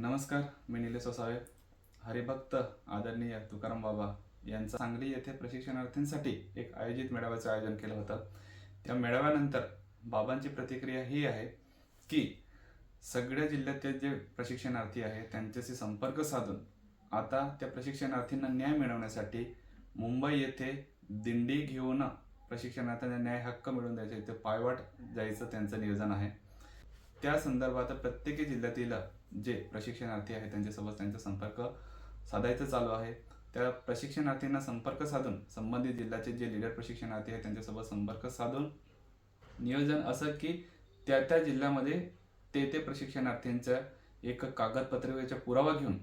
नमस्कार मी निलेश वसावे. हरिभक्त आदरणीय तुकाराम बाबा यांचं सांगली येथे प्रशिक्षणार्थींसाठी एक आयोजित मेळाव्याचं आयोजन केलं होतं. त्या मेळाव्यानंतर बाबांची प्रतिक्रिया ही आहे की सगळ्या जिल्ह्यातले जे प्रशिक्षणार्थी आहे त्यांच्याशी संपर्क साधून आता त्या प्रशिक्षणार्थींना न्याय मिळवण्यासाठी मुंबई येथे दिंडी घेऊन प्रशिक्षणार्थ्यांना न्याय हक्क मिळवून द्यायचे ते पायवाट जायचं त्यांचं नियोजन आहे. त्या संदर्भात प्रत्येक जिल्ह्यातील जे प्रशिक्षणार्थी आहेत त्यांच्यासोबत त्यांचा संपर्क साधायचं चालू आहे. त्या प्रशिक्षणार्थींना संपर्क साधून संबंधित जिल्ह्याचे जे लीडर प्रशिक्षणार्थी आहेत त्यांच्यासोबत संपर्क साधून नियोजन असं की त्या त्या जिल्ह्यामध्ये ते ते प्रशिक्षणार्थींच्या एक कागदपत्रिकेचा पुरावा घेऊन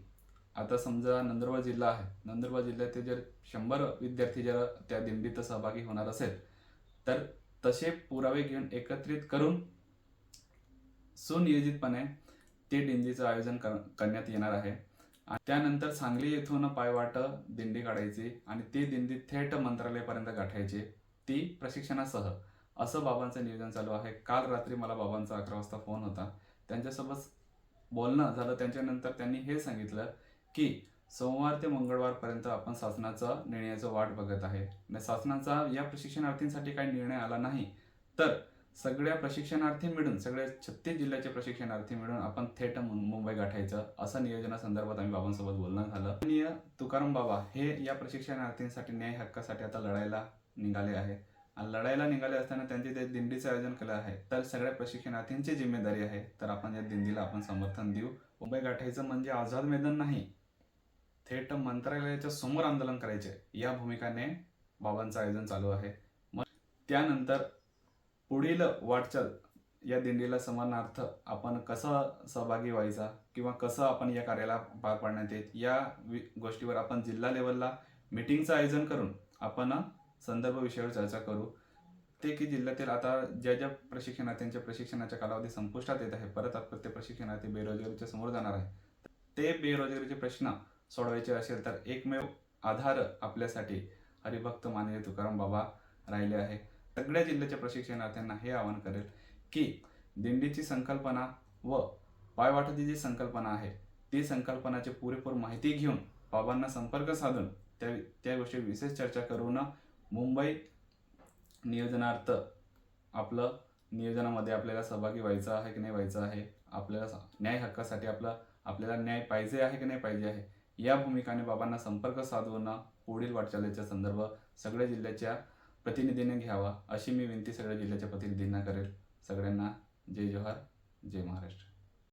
आता समजा नंदुरबार जिल्हा आहे. नंदुरबार जिल्ह्यातील जर शंभर विद्यार्थी जर त्या दिंडीत सहभागी होणार असेल तर तसे पुरावे घेऊन एकत्रित करून सुनियोजितपणे ते दिंडीचं आयोजन कर करण्यात येणार आहे. आणि त्यानंतर सांगली येथून पायवाट दिंडी काढायची आणि ती दिंडी थेट मंत्रालयापर्यंत गाठायची ती प्रशिक्षणासह. असं बाबांचं नियोजन चालू आहे. काल रात्री मला बाबांचा अकरा वाजता फोन होता. त्यांच्यासोबत बोलणं झालं. त्यांच्यानंतर त्यांनी हे सांगितलं की सोमवार ते मंगळवारपर्यंत आपण शासनाचा निर्णयाचं वाट बघत आहे. आणि शासनाचा या प्रशिक्षणार्थींसाठी काही निर्णय आला नाही. तर सगळ्या प्रशिक्षणार्थी मिळून सगळ्या छत्तीस जिल्ह्याचे प्रशिक्षणार्थी मिळून आपण थेट मुंबई गाठायचं असं नियोजनासंदर्भात आम्ही बाबांसोबत बोलणं झालं. तुकाराम बाबा हे या प्रशिक्षणार्थींसाठी न्याय हक्कासाठी आता लढायला निघाले आहे आणि लढायला निघाले असताना त्यांनी ते दिंडीचं आयोजन केलं आहे तर सगळ्या प्रशिक्षणार्थींची जिम्मेदारी आहे. तर आपण या दिंडीला आपण समर्थन देऊ. मुंबई गाठायचं म्हणजे आझाद मैदान नाही थेट मंत्रालयाच्या समोर आंदोलन करायचे या भूमिकाने बाबांचं आयोजन चालू आहे. मग त्यानंतर पुढील वाटचाल या दिंडीला समानार्थ आपण कसं सहभागी व्हायचा किंवा कसं आपण या कार्याला पार पाडण्यात येत या वि- गोष्टीवर आपण जिल्हा लेवलला मिटिंगचं आयोजन करून आपण संदर्भ विषयावर चर्चा करू. ते की जिल्ह्यातील आता ज्या ज्या प्रशिक्षणार्थ्यांच्या प्रशिक्षणाच्या कालावधी संपुष्टात येत आहे परत आपण ते प्रशिक्षणार्थी बेरोजगारीच्या समोर जाणार आहे. ते बेरोजगारीचे प्रश्न सोडवायचे असेल तर एकमेव आधार आपल्यासाठी हरिभक्त माननीय तुकाराम बाबा राहिले आहे. सगळ्या जिल्ह्याच्या प्रशिक्षणार्थ्यांना हे आवाहन करेल की दिंडीची संकल्पना व पायवाटाची जी संकल्पना आहे ती संकल्पनाची पुरेपूर माहिती घेऊन बाबांना संपर्क साधून त्या त्या गोष्टी विशेष चर्चा करून मुंबई नियोजनार्थ आपलं नियोजनामध्ये आपल्याला सहभागी व्हायचं आहे की नाही व्हायचं आहे आपल्याला न्याय हक्कासाठी आपला आपल्याला न्याय पाहिजे आहे की नाही पाहिजे आहे या भूमिकाने बाबांना संपर्क साधून पुढील वाटचालीचा संदर्भ सगळ्या जिल्ह्याच्या प्रतिनिधीने घ्यावा अशी मी विनंती सगळ्या जिल्ह्याच्या प्रतिनिधींना करेल. सगळ्यांना जय जोहार जय महाराष्ट्र.